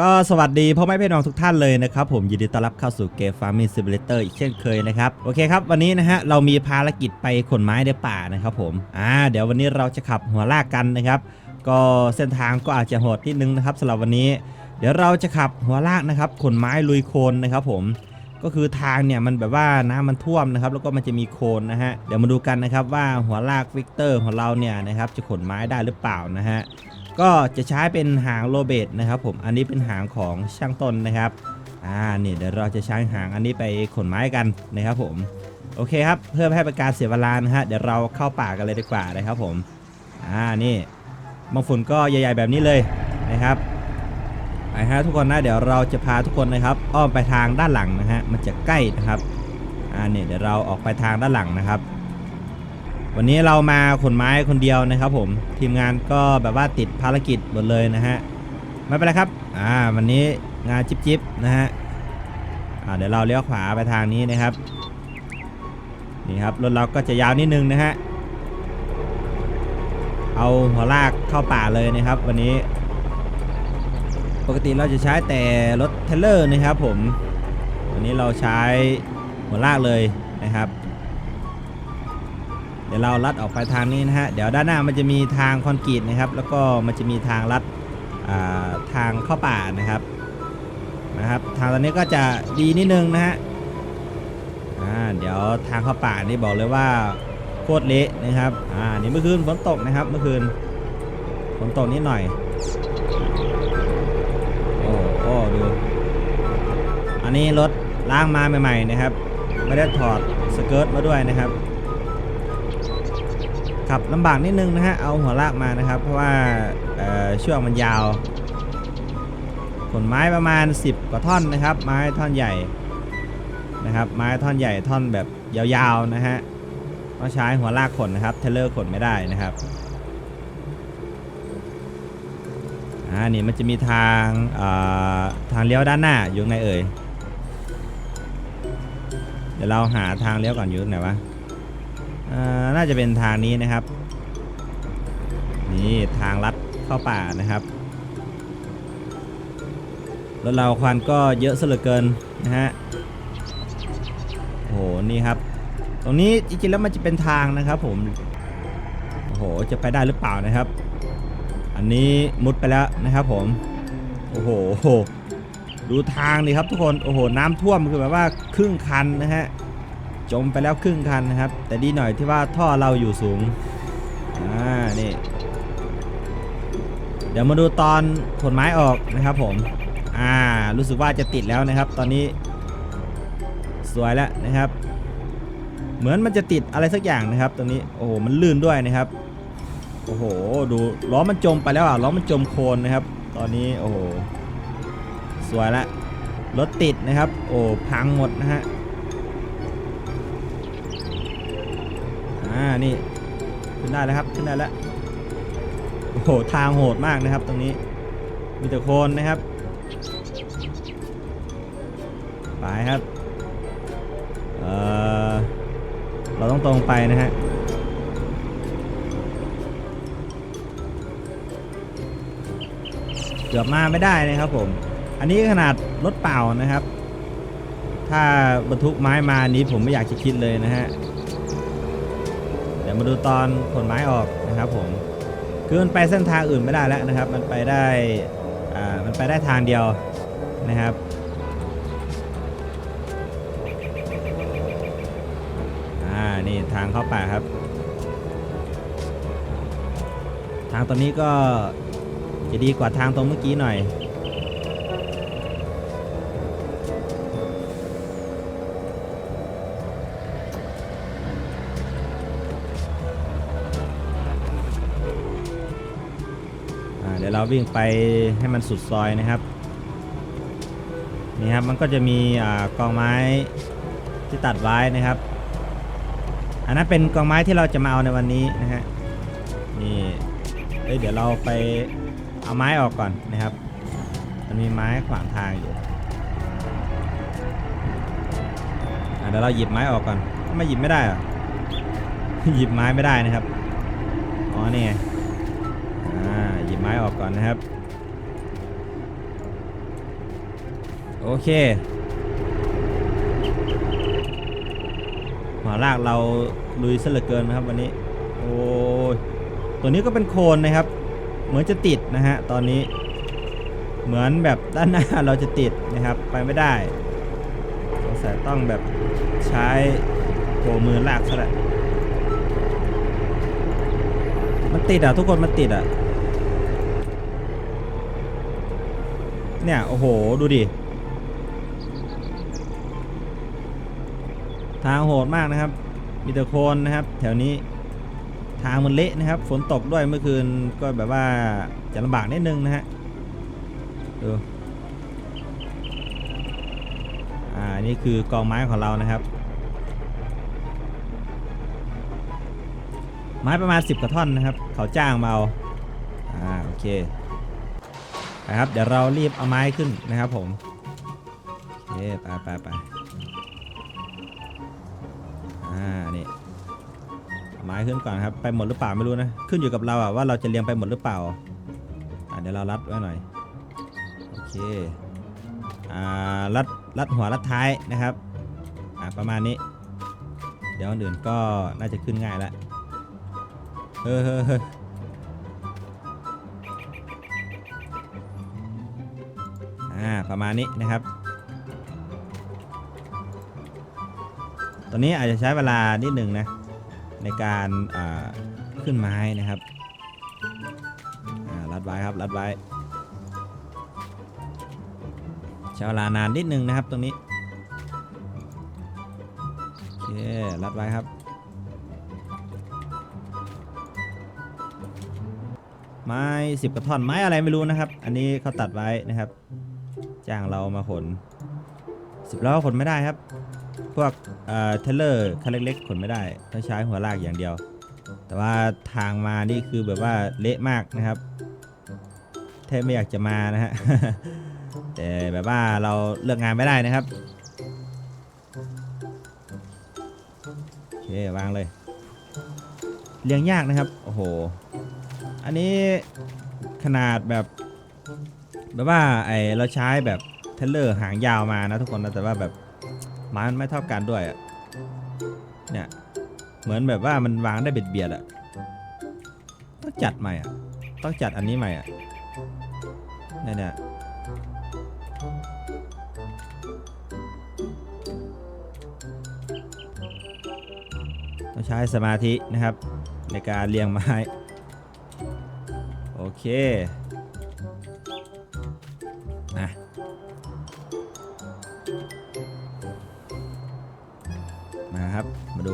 ก็สวัสดีพ่อแม่พี่น้องทุกท่านเลยนะครับ ผมยินดีต้อนรับเข้าสู่เกม Farming Simulator อีกเช่นเคยนะครับ โอเคครับ วันนี้นะฮะ เรามีภารกิจไปขนไม้ในป่านะครับผมอ่าเดี๋ยววันนี้เราจะขับหัวลากกันนะครับ ก็เส้นทางก็อาจจะโหดนิดนึงนะครับสำหรับวันนี้ เดี๋ยวเราจะขับหัวลากนะครับขนไม้ลุยโคลนนะครับผมก็คือทางเนี่ยมันแบบว่าน้ำมันท่วมนะครับ แล้วก็มันจะมีโคลนนะฮะเดี๋ยวมาดูกันนะครับว่าหัวลากวิกเตอร์ของเราเนี่ยนะครับจะขนไม้ได้หรือเปล่านะฮะ ก็จะใช้เป็นหางโรเบตนะครับผมอันนี้เป็นหางของช่างต้นนะครับอ่าเนี่ยเดี๋ยวเราจะใช้หางอันนี้ไปขนไม้กันนะครับผมโอเคครับเพื่อให้เป็นการเสียเวลานะฮะเดี๋ยวเราเข้าป่ากันเลยดีกว่านะครับผมอ่านี่บางฝนก็ใหญ่ ๆแบบนี้เลยนะครับไปฮะทุกคนนะเดี๋ยวเราจะพาทุกคนนะครับ อ้อมไปทางด้านหลังนะฮะมันจะใกล้นะครับอ่าเนี่ยเดี๋ยวเราออกไปทางด้านหลังนะครับ วันนี้เรามาขนไม้คนเดียวนะครับ ผมทีมงานก็แบบว่าติดภารกิจหมดเลยนะฮะไม่เป็นไรครับอ่าวันนี้งานจิบจิบนะฮะอ่าเดี๋ยวเราเลี้ยวขวาไปทางนี้นะครับนี่ครับรถเราก็จะยาวนิดนึงนะฮะเอาหัวลากเข้าป่าเลยนะครับ วันนี้ ปกติเราจะใช้แต่รถเทรลเลอร์นะครับ ผมวันนี้เราใช้หัวลากเลยนะครับ เดี๋ยวเราลัดออกไปทางนี้นะฮะ เดี๋ยวด้านหน้ามันจะมีทางคอนกรีตนะครับ แล้วก็มันจะมีทางลัดาทางเข้าป่านะครับนะครับ ทางตอนนี้ก็จะดีนิดนึงนะฮะอ่าเดี๋ยวทางเข้าป่านี่บอกเลยว่าโคตรเละนะครับ อ่า นี่เมื่อคืนฝนตกนะครับ เมื่อคืนฝนตกนิดหน่อย โอ้โอ้ดู อันนี้รถล้างมาใหม่ ๆ นะครับ ไม่ได้ถอดสเกิร์ตมาด้วยนะครับ ขับลำบากนิดนึงนะฮะ เอาหัวลากมานะครับ เพราะว่าช่วงมันยาวขนไม้ประมาณ 10 กว่าท่อนนะครับ ไม้ท่อนใหญ่นะครับ ไม้ท่อนใหญ่ท่อนแบบยาวๆนะฮะต้องใช้หัวลากขนนะครับ เทเลอร์ขนไม่ได้นะครับอ่านี่มันจะมีทางทางเลี้ยวด้านหน้าอยู่ไงเอ่ยเดี๋ยวเราหาทางเลี้ยวก่อนอยู่ไหนวะ น่าจะเป็นทางนี้นะครับ นี่ทางลัดเข้าป่านะครับรถเราควันก็เยอะซะเหลือเกินนะฮะโอ้โหนี่ครับ ตรงนี้จริงๆแล้วมันจะเป็นทางนะครับผมโอ้โหจะไปได้หรือเปล่านะครับ อันนี้มุดไปแล้วนะครับผมโอ้โหดูทางดิครับทุกคนโอ้โหน้ำท่วมคือแบบว่าครึ่งคันนะฮะ จมไปแล้วครึ่งคันนะครับ แต่ดีหน่อยที่ว่าท่อเราอยู่สูงอ่านี่เดี๋ยวมาดูตอนขนไม้ออกนะครับผมอ่ารู้สึกว่าจะติดแล้วนะครับ ตอนนี้สวยแล้วนะครับ เหมือนมันจะติดอะไรสักอย่างนะครับตรงนี้โอ้โหมันลื่นด้วยนะครับโอ้โหดูล้อมันจมไปแล้วอะล้อมันจมโคลนนะครับ ตอนนี้โอ้โหสวยล้วรถติดนะครับ โอ้พังหมดนะฮะ อ่านี่ขึ้นได้แล้วครับขึ้นได้แล้วโอ้โหทางโหดมากนะครับ ตรงนี้มีแต่โคลนนะครับไปครับเออเราต้องตรงไปนะฮะเกือบมาไม่ได้นะครับผม อันนี้ขนาดรถเปล่านะครับ ถ้าบรรทุกไม้มานี้ผมไม่อยากจะคิดเลยนะฮะ ดี๋ยวมาดูตอนขนไม้ออกนะครับผมคือมันไปเส้นทางอื่นไม่ได้แล้วนะครับ มันไปได้อ่ามันไปได้ทางเดียวนะครับอ่านี่ทางเข้าป่าครับ ทางตอนนี้ก็จะดีกว่าทางตรงเมื่อกี้หน่อย เดี๋ยวเราวิ่งไปให้มันสุดซอยนะครับนี่ครับมันก็จะมีอกองไม้ที่ตัดไว้นะครับ อันนั้นเป็นกองไม้ที่เราจะมาเอาในวันนี้นะฮะนี่เเดี๋ยวเราไปเอาไม้ออกก่อนนะครับ มันมีไม้ขวางทางอยู่เดี๋ยวเราหยิบไม้ออกก่อนทำไมหยิบไม่ได้อะหยิบไม้ไม่ได้นะครับอ๋อนี่ไงอ่าหยิบไม้ออกก่อนนะครับ โอเคหัวลากเราลุยซะเหลือเกินนะครับวันนี้ โอ้ยตัวนี้ก็เป็นโคนนะครับ เหมือนจะติดนะฮะตอนนี้ เหมือนแบบด้านหน้าเราจะติดนะครับ ไปไม่ได้สงสัยต้องแบบใช้โผมือลากซะแหละมันติดอะทุกคนมันติดอะ เนี่ย โอ้โห ดูดิ ทางโหดมากนะครับ มีแต่โคลนนะครับ แถวนี้ ทางมันเละนะครับ ฝนตกด้วยเมื่อคืน ก็แบบว่าจะลำบากนิดนึงนะฮะ ดูอ่า นี่คือกองไม้ของเรานะครับ ไม้ประมาณ 10 กระท่อนนะครับ เขาจ้างมาเอา อ่า โอเค นะครับ เดี๋ยวเรารีบเอาไม้ขึ้นนะครับผมโอเคไปไปไปอ่านี่ไม้ขึ้นก่อนครับ ไปหมดหรือเปล่าไม่รู้นะ ขึ้นอยู่กับเราอะว่าเราจะเลี้ยงไปหมดหรือเปล่าอ่าเดี๋ยวเรารัดไว้หน่อย โอเค อ่า รัด รัดหัวรัดท้ายนะครับ อ่า ประมาณนี้ เดี๋ยวอันอื่นก็น่าจะขึ้นง่ายแล้วเฮ้ย อ่าประมาณนี้นะครับ ตอนนี้อาจจะใช้เวลานิดหนึ่งนะในการาขึ้นไม้นะครับรัดไว้ครับรัดไว้ใช้เวลานานนิดหนึ่งนะครับตรงนี้โอเครัดไว้ครับ ไม้สิบกระท่อนไม้อะไรไม่รู้นะครับ อันนี้เขาตัดไว้นะครับ จ้างเรามาขนสิบล้อขนไม่ได้ครับ พวกเอ่อเทเลอร์คันเล็กๆขนไม่ได้ต้องใช้หัวลากอย่างเดียว แต่ว่าทางมานี่คือแบบว่าเละมากนะครับแทบไม่อยากจะมานะฮะแต่แบบว่าเราเลือกงานไม่ได้นะครับโอเควางเลย เลี้ยงยากนะครับ โอ้โห อันนี้ขนาดแบบ แบบว่าไอเราใช้แบบเทเลอร์หางยาวมานะทุกคนนะแต่ว่าแบบไม้มันไม่เท่ากันด้วยอะเนี่ยเหมือนแบบว่ามันวางได้เบียดเบียดอะต้องจัดใหม่อะต้องจัดอันนี้ใหม่อะเนี่ยเนี่ยต้องใช้สมาธินะครับ ในการเรียงไม้ โอเค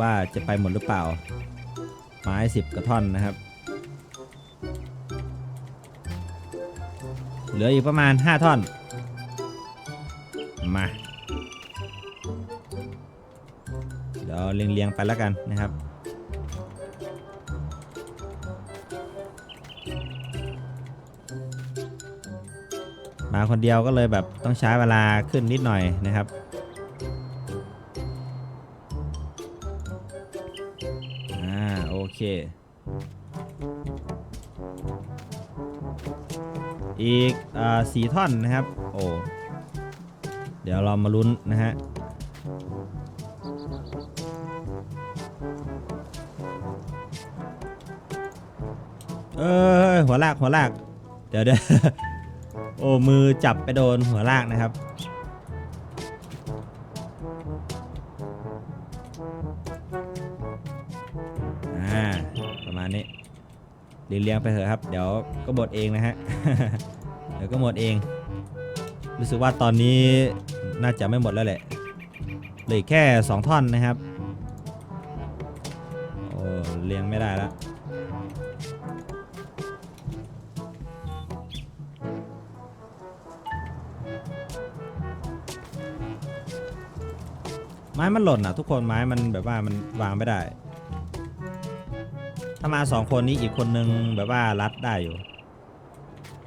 ว่าจะไปหมดหรือเปล่า ไม้สิบกระท่อนนะครับ เหลืออีกประมาณ 5 ท่อน มาเดี๋ยวเรียงๆไปแล้วกันนะครับมาคนเดียวก็เลยแบบต้องใช้เวลาขึ้นนิดหน่อยนะครับ อเคอีกอ่าสีท่อนนะครับ โอ้ เดี๋ยวเรามาลุ้นนะฮะ เอยหัวลากหัวลาก เดี๋ยวเดี๋ยวโอ้ มือจับไปโดนหัวลากนะครับ มาณนี้เรียงเรียงไปเถอะครับ เดี๋ยวก็หมดเองนะฮะ เดี๋ยวก็หมดเอง รู้สึกว่าตอนนี้น่าจะไม่หมดแล้วแหละเหลือแค่ 2 ท่อนนะครับ โอ้เรียงไม่ได้แล้วไม้มันหล่นอะ ทุกคนไม้มันแบบว่ามันวางไม่ได้ ถ้ามาสองคนนี้อีกคนนึงแบบว่ารัดได้อยู่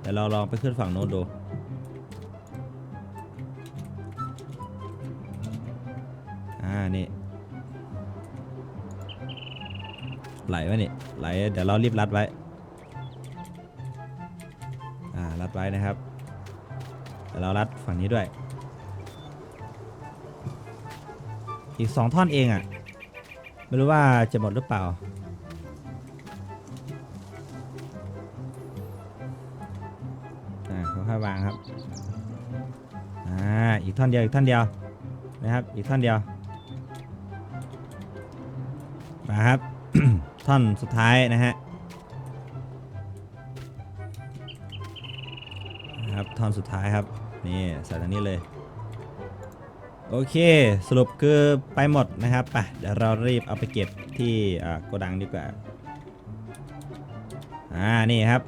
เดี๋ยวเราลองไปขึ้นฝั่งโน้นดูอ่านี่ไหลไว้นี่ไหลเดี๋ยวเรารีบรัดไว้อ่ารัดไว้นะครับเดี๋ยวเรารัดฝั่งนี้ด้วย อีกสองท่อนเองอะ่ะไม่รู้ว่าจะหมดหรือเปล่า อีกท่อนเดียวอีกท่อนเดียวนะครับ อีกท่อนเดียวมาครับ ท่อนสุดท้ายนะฮะนะครับท่อนสุดท้ายครับนี่ใส่ตรงนี้เลยโอเคสรุปคือไปหมดนะครับไปเดี๋ยวเรารีบเอาไปเก็บที่โกดังดีกว่าอ่านี่ครับ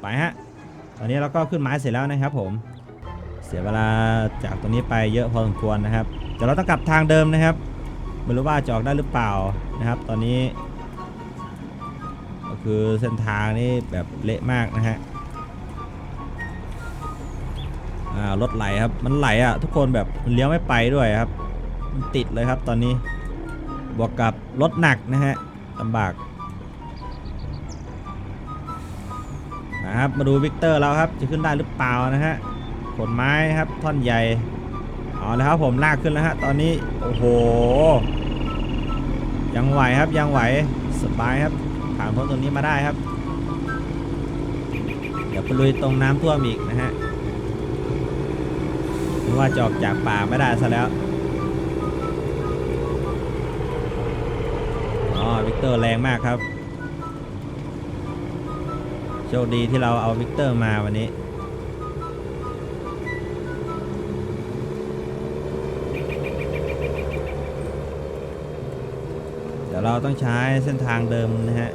ไปฮะตอนนี้เราก็ขึ้นไม้เสร็จแล้วนะครับผม สียเวลาจากตรงนี้ไปเยอะพอสมควรนะครับเดี๋ยวเราต้องกลับทางเดิมนะครับไม่รู้ว่าจะออกได้หรือเปล่านะครับ ตอนนี้ ก็คือเส้นทางนี่แบบเละมากนะฮะอ่ารถไหลครับมันไหลอะทุกคนแบบเลี้ยวไม่ไปด้วยครับมันติดเลยครับตอนนี้บวกกับรถหนักนะฮะลำบากนะครับมาดูวิกเตอร์เราครับจะขึ้นได้หรือเปล่านะฮะ ขนไม้ครับท่อนใหญ่เอาแล้วครับผมลากขึ้นแล้วฮะตอนนี้โอ้โห ยังไหวครับยังไหวสบายครับผ่านพ้นตรงนี้มาได้ครับ เดี๋ยวไปลุยตรงน้ำท่วมอีกนะฮะนึกว่าจออกจากป่าไม่ได้ซะแล้วอ๋อวิกเตอร์แรงมากครับโชคดีที่เราเอาวิกเตอร์มาวันนี้ เดี๋ยวเราต้องใช้เส้นทางเดิมนะฮะ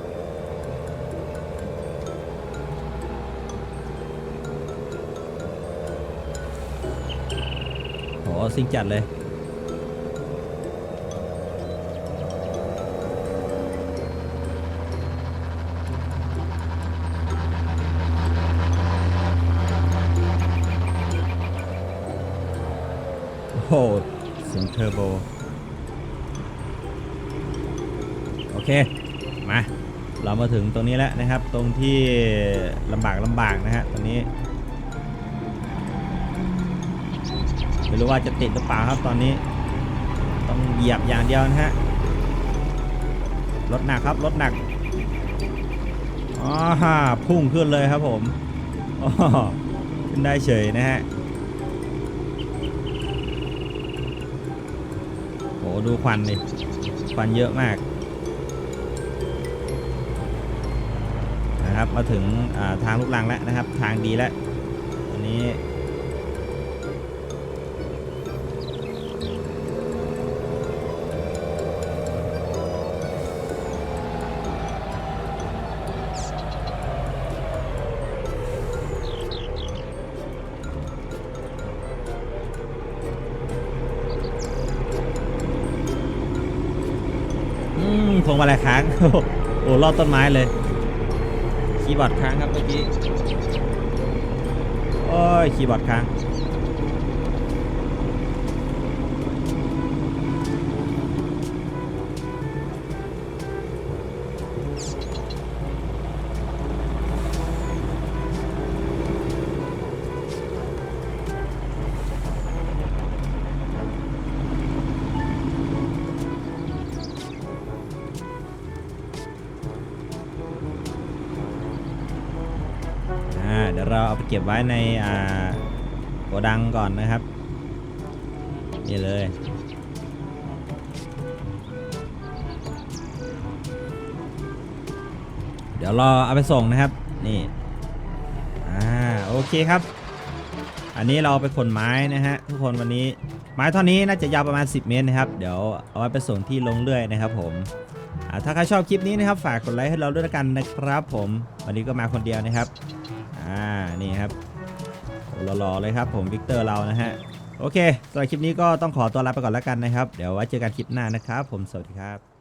โหซิงจัดเลยโอ้โหเสียงเทอร์โบ โอ เค มา เรามาถึงตรงนี้แล้วนะครับ ตรงที่ลำบากลำบากนะฮะ ตรงนี้ ไม่รู้ว่าจะติดหรือเปล่าครับตอนนี้ ต้องเหยียบอย่างเดียวนะฮะ รถหนักครับ รถหนักอ๋อฮ่าพุ่งขึ้นเลยครับผมอ๋อขึ้นได้เฉยนะฮะโหดูควันดิควันเยอะมาก นะครับ มาถึงาทางลูกลังแล้วนะครับ ทางดีแล้วอันนี้อืมพวงมาลัยค้างโอ้โหรอดต้นไม้เลย คีย์บอร์ดค้างครับเมื่อกี้ โอ้ย คีย์บอร์ดค้าง เราเอาไปเก็บไว้ในอ่าโกดังก่อนนะครับ นี่เลย เดี๋ยวรอเอาไปส่งนะครับ นี่อ่าโอเคครับ อันนี้เราไปขนไม้นะฮะทุกคนวันนี้ไม้เท่านี้น่าจะยาวประมาณ 10 เมตรนะครับ เดี๋ยวเอาไว้ไปส่งที่ลงเรื่อยนะครับ ผมถ้าใครชอบคลิปนี้นะครับ ฝากกดไลค์ให้เราด้วยกันนะครับ ผม วันนี้ก็มาคนเดียวนะครับ อ่า นี่ครับหล่อๆเลยครับผมวิกเตอร์เรานะฮะ โอเคสำหรับคลิปนี้ก็ต้องขอตัวลาไปก่อนแล้วกันนะครับ เดี๋ยวไว้เจอกันคลิปหน้านะครับ ผม สวัสดีครับ